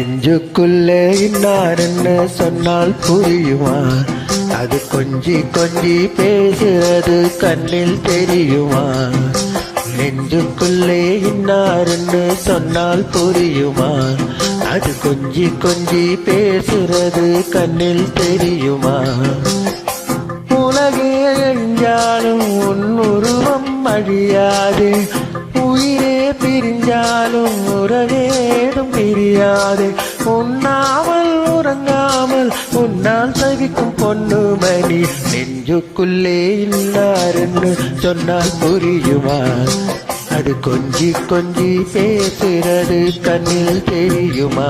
நெஞ்சுக்குள்ளே இன்னாருன்னு சொன்னால் புரியுமா? அது கொஞ்சி கொஞ்சி பேசுறது கண்ணில் தெரியுமா? நெஞ்சுக்குள்ளே இன்னாருன்னு சொன்னால் புரியுமா? அது கொஞ்சி கொஞ்சி பேசுறது கண்ணில் தெரியுமா? உலகே அழிஞ்சாலும் உன் உருவம் அழியாது. உன்னால் தவிக்கும் பொண்ணு மணி நெஞ்சுக்குள்ளே இல்லாருன்னு சொன்னால் புரியுமா? அது கொஞ்சி கொஞ்சி பேசுறது கண்ணில் தெரியுமா?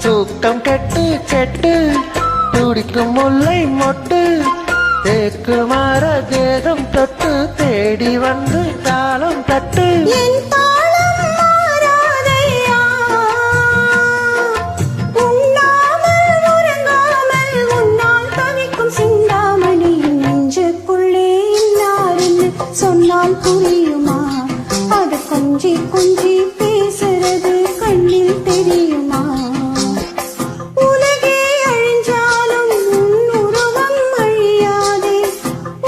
தூக்கம் கெட்டு கெட்டு துடிக்கும் முல்லை மொட்டு தேக்கு மாற தேகம் தொட்டு தேடி வந்து தாளம் தட்டு. சொன்னால் புரியுமா? அது கொஞ்சி கொஞ்சி பேசுறது கண்ணில் தெரியுமா? உலகே அழிஞ்சாலும் உருவம் அழியாதே.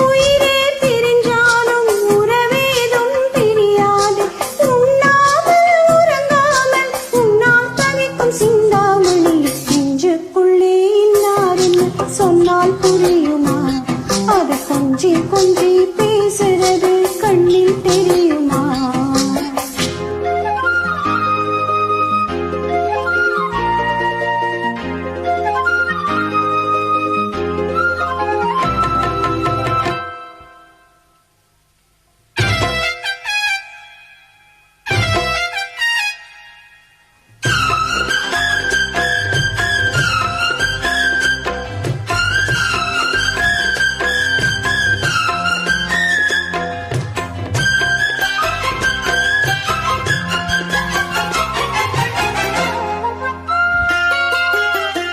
உயிரே பிரிஞ்சாலும் உறவேதும் பிரியாதே. உண்ணாமல் உறங்காமல் உன்னால் தவிக்கும் சிந்தாமணி. நெஞ்சுக்குள்ளே இன்னாருன்னு சொன்னால் புரியுமா? அது கொஞ்சி கொஞ்சி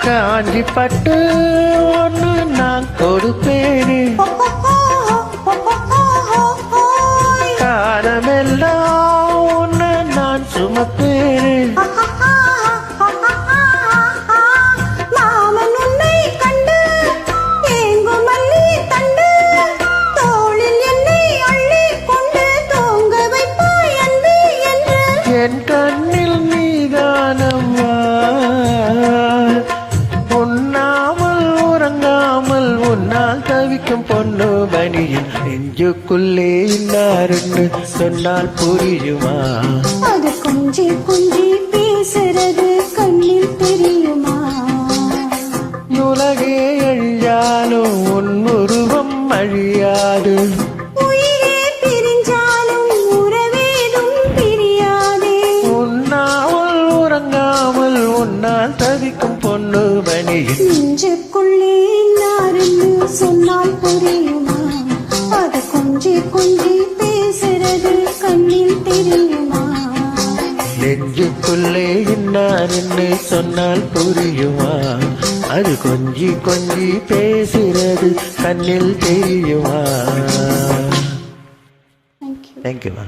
காஞ்சி பட்டு ஒன்று நான் கொடுப்பேனே. காலமெல்லாம் ஒன்று நான் சுமப்பேனே. தவிக்கும் பொண்ணு மணியின் நெஞ்சுக்குள்ளே இன்னாருன்னு சொன்னால் புரியுமா? அது கொஞ்சி கொஞ்சி பேசுறது கண்ணில் தெரியுமா? உலகே அழிஞ்சாலும் உன் உருவம் அழியாது. உன்னால் தவிக்கும் பொண்ணு சொன்னால் புரியுமா? அது கொஞ்சி கொஞ்சி பேசுறது கண்ணில் தெரியுமா? நெஞ்சுக்குள்ளே இன்னாருன்னு சொன்னால் புரியுமா? அது கொஞ்சி கொஞ்சி பேசுறது கண்ணில் தெரியுமா? தேங்க்யூ தேங்க்யூமா